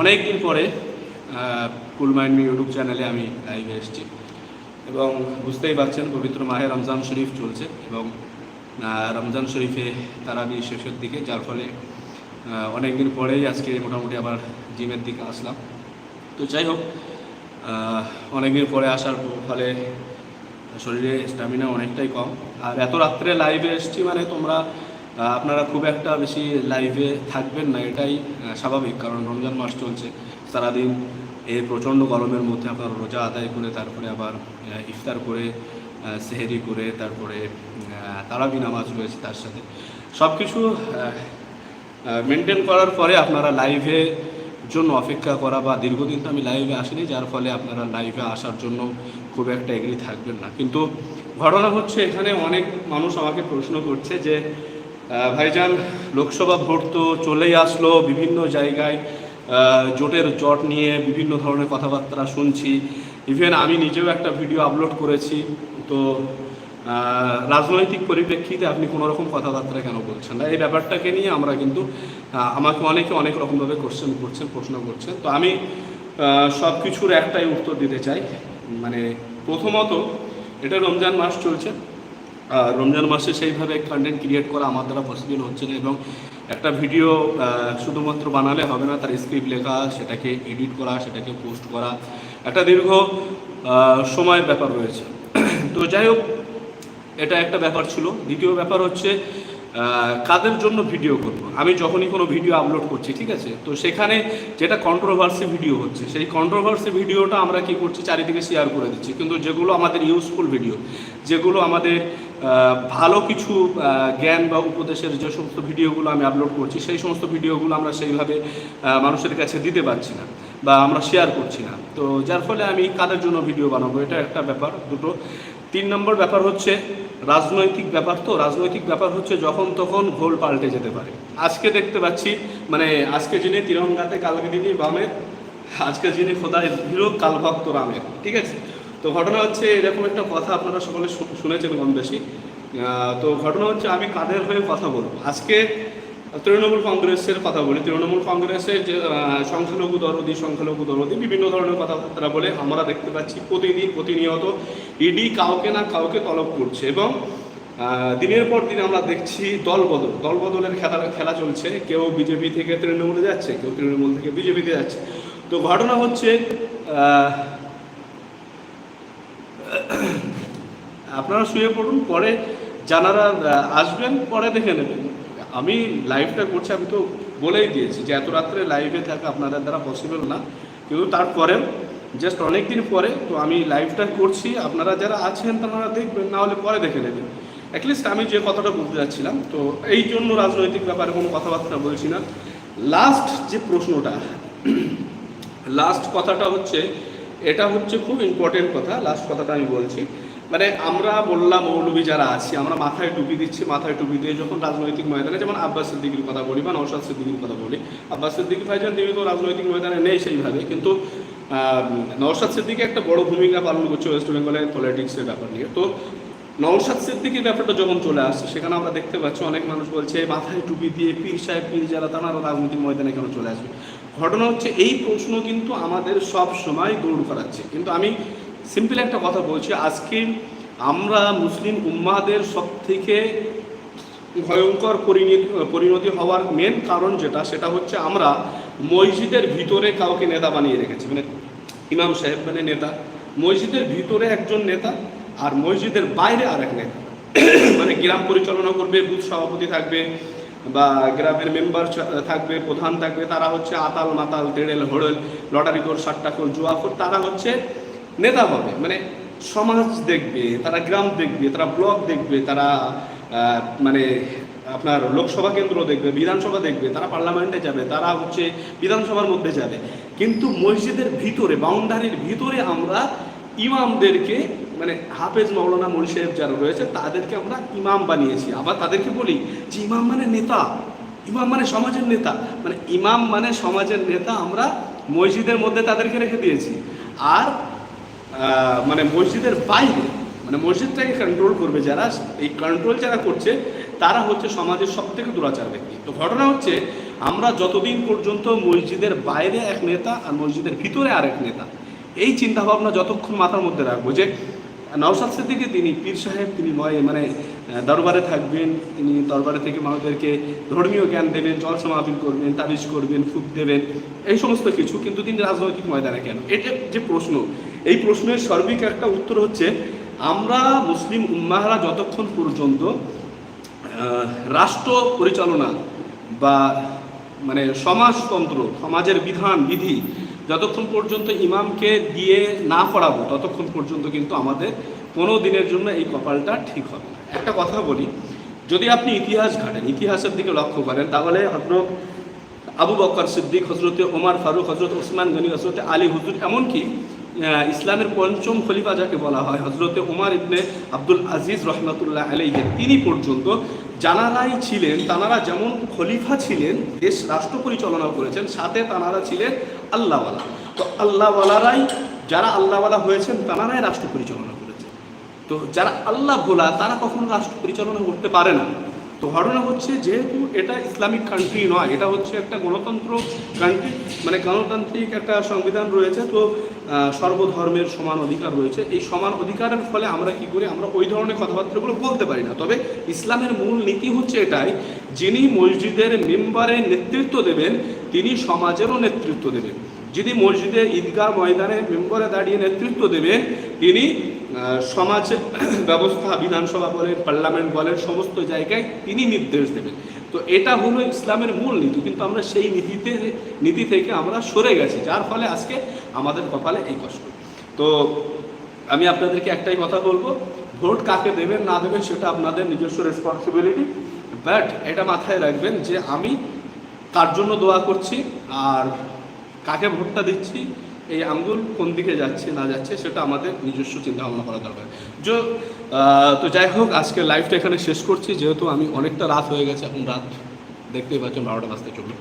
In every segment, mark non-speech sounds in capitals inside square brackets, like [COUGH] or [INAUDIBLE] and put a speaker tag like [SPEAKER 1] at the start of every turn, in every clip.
[SPEAKER 1] অনেক দিন পরে কুল মাইন্ড ইউটিউব চ্যানেলে আমি লাইভে এসেছি। এবং বুঝতেই পারছেন, পবিত্র মাহে রমজান শরীফ চলছে এবং রমজান শরীফে তারাবি শেষের দিকে, যার ফলে অনেক দিন পরেই আজকে মোটামুটি আবার জিমের দিকে আসলাম। তো যাই হোক অনেক দিন পরে আসার ফলে শরীরে স্ট্যামিনা অনেকটাই কম। আর এত রাত্রে লাইভে এসছি মানে তোমরা আপনারা খুব একটা বেশি লাইভে থাকবেন না, এটাই স্বাভাবিক, কারণ রমজান মাস চলছে। সারাদিন এই প্রচণ্ড গরমের মধ্যে আপনার রোজা আদায় করে, তারপরে আবার ইফতার করে সেহেরি করে, তারপরে তারাবি নামাজ রয়েছে তার সাথে। সব কিছু মেনটেন করার পরে আপনারা লাইভে জন্য অপেক্ষা করা বা দীর্ঘদিন তো আমি লাইভে আসিনি, যার ফলে আপনারা লাইভে আসার জন্য খুব একটা এগ্রি থাকবেন না। কিন্তু ঘটনা হচ্ছে, এখানে অনেক মানুষ আমাকে প্রশ্ন করছে যে ভাইজান, লোকসভা ভোট তো চলেই আসলো, বিভিন্ন জায়গায় জোটের জট নিয়ে বিভিন্ন ধরনের কথাবার্তা শুনছি। ইভেন আমি নিজেও একটা ভিডিও আপলোড করেছি। তো রাজনৈতিক পরিপ্রেক্ষিতে আপনি কোনো রকম কথাবার্তা কেন বলছেন না? এই ব্যাপারটাকে নিয়ে আমরা কিন্তু আমাকে অনেকে অনেক রকমভাবে কোশ্চেন করছেন, প্রশ্ন করছেন। তো আমি সব কিছুর একটাই উত্তর দিতে চাই। মানে প্রথমত, এটা রমজান মাস চলছে। রমজান মাসে সেইভাবে কন্টেন্ট ক্রিয়েট করা আমার দ্বারা পসিবল হচ্ছে না এবং একটা ভিডিও শুধুমাত্র বানালে হবে না, তার স্ক্রিপ্ট লেখা, সেটাকে এডিট করা, সেটাকে পোস্ট করা, একটা দীর্ঘ সময়ের ব্যাপার রয়েছে। [CLEARS THROAT] তো যাই হোক, এটা একটা ব্যাপার ছিল। দ্বিতীয় ব্যাপার হচ্ছে কাদের জন্য ভিডিও করব? আমি যখনই কোনো ভিডিও আপলোড করছি, ঠিক আছে? তো সেখানে যেটা কন্ট্রোভার্সি ভিডিও হচ্ছে, সেই কন্ট্রোভার্সি ভিডিওটা আমরা কি করছি, চারিদিকে শেয়ার করে দিচ্ছি। কিন্তু যেগুলো আমাদের ইউজফুল ভিডিও যেগুলো আমাদের ভালো কিছু জ্ঞান বা উপদেশের যে সমস্ত ভিডিওগুলো আমি আপলোড করছি, সেই সমস্ত ভিডিওগুলো আমরা সেইভাবে মানুষের কাছে দিতে পারছি না বা আমরা শেয়ার করছি না। তো যার ফলে আমি কাদের জন্য ভিডিও বানাবো, এটা একটা ব্যাপার, দুটো। তিন নম্বর ব্যাপার হচ্ছে, রাজনৈতিক ব্যাপার তো, রাজনৈতিক ব্যাপার হচ্ছে যখন তখন ভোল পাল্টে যেতে পারে। আজকে দেখতে পাচ্ছি মানে আজকে যিনি তিরঙ্গাতে কালকে যিনি বামের আজকে যিনি খোদায় হিরো, কালভক্ত রামের, ঠিক আছে? তো ঘটনা হচ্ছে এরকম একটা কথা আপনারা সকলে শুনেছেন কম বেশি। তো ঘটনা হচ্ছে আমি কাদের হয়ে কথা বলব? আজকে তৃণমূল কংগ্রেসের কথা বলি। তৃণমূল কংগ্রেসের যে সংখ্যালঘু দরদি সংখ্যালঘু দরদি, বিভিন্ন ধরনের কথাবার্তা বলে আমরা দেখতে পাচ্ছি প্রতিদিন প্রতিনিয়ত ইডি কাউকে না কাউকে তলব করছে এবং দিনের পর দিন আমরা দেখছি দলবদল। দলবদলের খেলা খেলা চলছে। কেউ বিজেপি থেকে তৃণমূলে যাচ্ছে, কেউ তৃণমূল থেকে বিজেপিতে যাচ্ছে। তো ঘটনা হচ্ছে আপনারা শুয়ে পড়ুন, পরে জানারা আসবেন, পরে দেখে নেবেন। আমি লাইভটা করছি, আমি তো বলেই দিয়েছি যে এত রাত্রে লাইভে থাকা আপনাদের দ্বারা পসিবল না। কিন্তু তারপরেও জাস্ট অনেক দিন পরে, তো আমি লাইভটা করছি। আপনারা যারা আছেন, তারা দেখবেন, না হলে পরে দেখে নেবেন। অ্যাটলিস্ট আমি যে কথাটা বলতে যাচ্ছিলাম, তো এই জন্য রাজনৈতিক ব্যাপারে কোনো কথাবার্তা বলছি না। লাস্ট যে প্রশ্নটা [CLEARS THROAT] লাস্ট কথাটা হচ্ছে এটা হচ্ছে খুব ইম্পর্টেন্ট কথা লাস্ট কথাটা আমি বলছি। মানে আমরা বললাম মৌলবী যারা আছি, আমরা মাথায় টুপি দিচ্ছি, মাথায় টুপি দিয়ে যখন রাজনৈতিক ময়দানে, যেমন আব্বাস সিদ্দিকির কথা বলি বা নৌশাদ সিদ্দিকির কথা বলি, আব্বাস সিদ্দিকি ভাইজান তিনি তো রাজনৈতিক ময়দানে নেই সেইভাবে, কিন্তু নওশাদ সিদ্দিকি একটা বড় ভূমিকা পালন করছে ওয়েস্ট বেঙ্গলের পলিটিক্সের ব্যাপার নিয়ে। তো নওশাদ সিদ্দিকির ব্যাপারটা যখন চলে আসছে, সেখানে আমরা দেখতে পাচ্ছি অনেক মানুষ বলছে মাথায় টুপি দিয়ে পীর সাহেব, পীর যারা, তারা রাজনৈতিক ময়দানে কেন চলে আসবে? ঘটনা হচ্ছে এই প্রশ্ন কিন্তু আমাদের সব সময় দৌড় করাচ্ছে। কিন্তু আমি সিম্পল একটা কথা বলছি, আজকে আমরা মুসলিম উম্মাদের সব থেকে ভয়ঙ্কর পরিণতি পরিণতি হওয়ার মেন কারণ যেটা, সেটা হচ্ছে আমরা মসজিদের ভিতরে কাউকে নেতা বানিয়ে রেখেছি। মানে ইমাম সাহেব মানে নেতা, মসজিদের ভিতরে একজন নেতা আর মসজিদের বাইরে আর আরেক নেতা। মানে গ্রাম পরিচালনা করবে, বুথ সভাপতি থাকবে বা গ্রামের মেম্বার থাকবে, প্রধান থাকবে, তারা হচ্ছে আতাল মাতাল, তেড়েল, হড়েল, লটারি কর জুয়া কর তারা হচ্ছে নেতা হবে। মানে সমাজ দেখবে, তারা গ্রাম দেখবে, তারা ব্লক দেখবে, তারা মানে আপনার লোকসভা কেন্দ্র দেখবে, বিধানসভা দেখবে, তারা পার্লামেন্টে যাবে, তারা হচ্ছে বিধানসভার মধ্যে যাবে। কিন্তু মসজিদের ভিতরে, বাউন্ডারির ভিতরে আমরা ইমামদেরকে মানে হাফেজ মৌলানা মৌলী সাহেব যারা রয়েছে, তাদেরকে আমরা ইমাম বানিয়েছি। আবার তাদেরকে বলি যে ইমাম মানে নেতা, ইমাম মানে সমাজের নেতা। মানে ইমাম মানে সমাজের নেতা আমরা মসজিদের মধ্যে তাদেরকে রেখে দিয়েছি। আর মানে মসজিদের বাইরে মানে মসজিদটাকে কন্ট্রোল করবে যারা, এই কন্ট্রোল যারা করছে, তারা হচ্ছে সমাজের সব থেকে দুরাচার ব্যক্তি। তো ঘটনা হচ্ছে, আমরা যতদিন পর্যন্ত মসজিদের বাইরে এক নেতা আর মসজিদের ভিতরে আরেক নেতা, এই চিন্তাভাবনা যতক্ষণ মাথার মধ্যে রাখব যে নওশাদ সিদ্দিকী, তিনি পীর সাহেব, তিনি নয় মানে দরবারে থাকবেন। তিনি দরবারে থেকে মানুষদেরকে ধর্মীয় জ্ঞান দেবেন জলসা মাহফিল করবেন, তাবিজ করবেন, ফুক দেবেন, এই সমস্ত কিছু। কিন্তু তিনি রাজনৈতিক ময়দানে কেন? এটা যে প্রশ্ন, এই প্রশ্নের সর্বিক একটা উত্তর হচ্ছে, আমরা মুসলিম উম্মাহরা যতক্ষণ পর্যন্ত রাষ্ট্র পরিচালনা বা মানে সমাজতন্ত্র, সমাজের বিধান, বিধি যতক্ষণ পর্যন্ত ইমামকে দিয়ে না করাবো ততক্ষণ পর্যন্ত কিন্তু আমাদের কোনো দিনের জন্য এই কপালটা ঠিক হবে না। একটা কথা বলি, যদি আপনি ইতিহাস ঘাটেন, ইতিহাসের দিকে লক্ষ্য করেন, তাহলে হজরত আবু বকর সিদ্দিক হজরতে ওমার ফারুক হজরত ওসমান গনি হজরতে আলী হুজুর, এমনকি ইসলামের পঞ্চম খলিফা যাকে বলা হয় হজরতে ওমর ইবনে আব্দুল আজিজ রহমতুল্লাহ আলাইহে, তিনি পর্যন্ত জানারাই ছিলেন, তানারা যেমন খলিফা ছিলেন, দেশ রাষ্ট্র পরিচালনা করেছেন, সাথে তানারা ছিলেন আল্লাহওয়ালা। তো আল্লাহওয়ালারাই যারা আল্লাহওয়ালা হয়েছেন, তানারাই রাষ্ট্র পরিচালনা করেছেন। তো যারা আল্লাহ ভোলা, তারা কখনো রাষ্ট্র পরিচালনা করতে পারে না। তো হচ্ছে যেহেতু এটা ইসলামিক কান্ট্রি নয়, এটা হচ্ছে একটা গণতন্ত্র কান্ট্রি মানে গণতান্ত্রিক একটা সংবিধান রয়েছে, তো সর্বধর্মের সমান অধিকার রয়েছে। এই সমান অধিকারের ফলে আমরা কি করি? আমরা ওই ধরনের কথাবার্তাগুলো বলতে পারি না। তবে ইসলামের মূল নীতি হচ্ছে এটাই, যিনি মসজিদের মেম্বারে নেতৃত্ব দেবেন, তিনি সমাজেরও নেতৃত্ব দেবেন। যিনি মসজিদে ঈদগাহ ময়দানে মেম্বারে দাঁড়িয়ে নেতৃত্ব দেবেন, তিনি সমাজ ব্যবস্থা, বিধানসভা বলেন, পার্লামেন্ট বলেন, সমস্ত জায়গায় তিনি নির্দেশ দেবেন। তো এটা হলো ইসলামের মূল নীতি, কিন্তু আমরা সেই নীতিতে, নীতি থেকে আমরা সরে গেছি, যার ফলে আজকে আমাদের কপালে এই কষ্ট। তো আমি আপনাদেরকে একটাই কথা বলব, ভোট কাকে দেবেন, না দেবেন, সেটা আপনাদের নিজস্ব রেসপন্সিবিলিটি বাট এটা মাথায় রাখবেন যে আমি কার জন্য দোয়া করছি, আর কাকে ভোটটা দিচ্ছি, এই আঙ্গুল কোন দিকে যাচ্ছে, না যাচ্ছে, সেটা আমাদের নিজস্ব চিন্তা ভাবনা করা দরকার। যে তো যাই হোক, আজকে লাইভটা এখানে শেষ করছি, যেহেতু আমি অনেকটা রাত হয়ে গেছে, এখন রাত দেখতেই পাচ্ছেন বারোটা বাজতে চলল।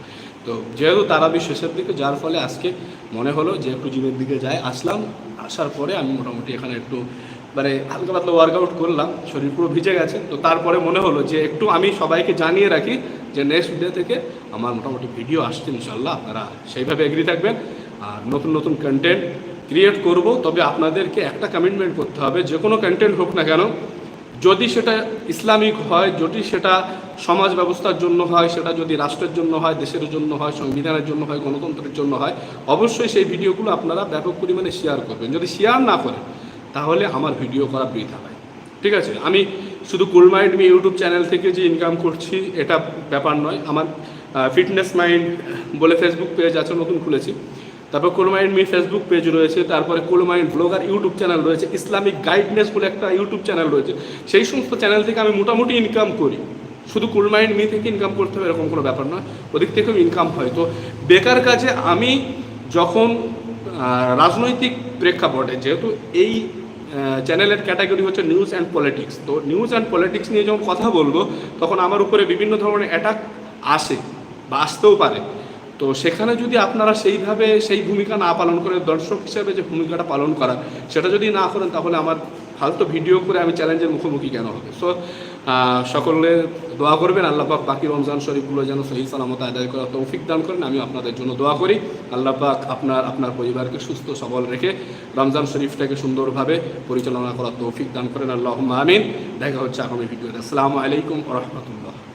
[SPEAKER 1] তো যেহেতু তারাবি শেষের দিকে, যার ফলে আজকে মনে হলো যে একটু জিমের দিকে যাই আসলাম, আসার পরে আমি মোটামুটি এখানে একটু মানে হালকা পাতলা ওয়ার্কআউট করলাম, শরীর পুরো ভিজে গেছে। তো তারপরে মনে হলো যে একটু আমি সবাইকে জানিয়ে রাখি যে নেক্সট ভিডিও থেকে আমার মোটামুটি ভিডিও আসছে ইনশাল্লাহ আপনারা সেইভাবে এগ্রি থাকবেন। আর নতুন নতুন কন্টেন্ট ক্রিয়েট করব, তবে আপনাদেরকে একটা কমিটমেন্ট করতে হবে, যে কোনো কন্টেন্ট হোক না কেন, যদি সেটা ইসলামিক হয়, যদি সেটা সমাজ ব্যবস্থার জন্য হয়, সেটা যদি রাষ্ট্রের জন্য হয়, দেশের জন্য হয়, সংবিধানের জন্য হয়, গণতন্ত্রের জন্য হয়, অবশ্যই সেই ভিডিওগুলো আপনারা ব্যাপক পরিমাণে শেয়ার করবেন। যদি শেয়ার না করেন, তাহলে আমার ভিডিও করা বৃথা হয় ঠিক আছে? আমি শুধু cool mind me YouTube channel থেকে যে ইনকাম করছি, এটা ব্যাপার নয়। আমার ফিটনেস মাইন্ড বলে ফেসবুক পেজ আছে, নতুন খুলেছি। তারপর কোলমাইন্ড মি ফেসবুক পেজ রয়েছে, তারপরে cool mind blogger YouTube channel রয়েছে ইসলামিক গাইডনেস বলে একটা ইউটিউব চ্যানেল রয়েছে। সেই সমস্ত চ্যানেল থেকে আমি মোটামুটি ইনকাম করি। শুধু কুলমাইন্ড মি থেকে ইনকাম করতে হবে, এরকম কোনো ব্যাপার নয়। ওদিক থেকেও ইনকাম হয়। তো বেকার কাজে আমি যখন রাজনৈতিক প্রেক্ষাপটে, যেহেতু এই চ্যানেলের ক্যাটাগরি হচ্ছে নিউজ অ্যান্ড পলিটিক্স তো নিউজ অ্যান্ড পলিটিক্স নিয়ে যখন কথা বলব, তখন আমার উপরে বিভিন্ন ধরনের অ্যাটাক আসে বা আসতেও পারে। তো সেখানে যদি আপনারা সেইভাবে সেই ভূমিকা না পালন করেন দর্শক হিসেবে যে ভূমিকাটা পালন করা সেটা যদি না করেন, তাহলে আমার ফালতু ভিডিও করে আমি চ্যালেঞ্জের মুখোমুখি কেন হবে? সো সকলে দোয়া করবেন আল্লাপাক বাকি রমজান শরীফগুলো যেন সহি সালামত আদায় করার তৌফিক দান করেন। আমি আপনাদের জন্য দোয়া করি। আল্লাপাক আপনার আপনার পরিবারকে সুস্থ, সবল রেখে রমজান শরীফটাকে সুন্দরভাবে পরিচালনা করার তৌফিক দান করেন। আল্লাহ আমিন। দেখা হচ্ছে আগামী ভিডিওতে। আসসালামু আলাইকুম রহমতুল্লাহ।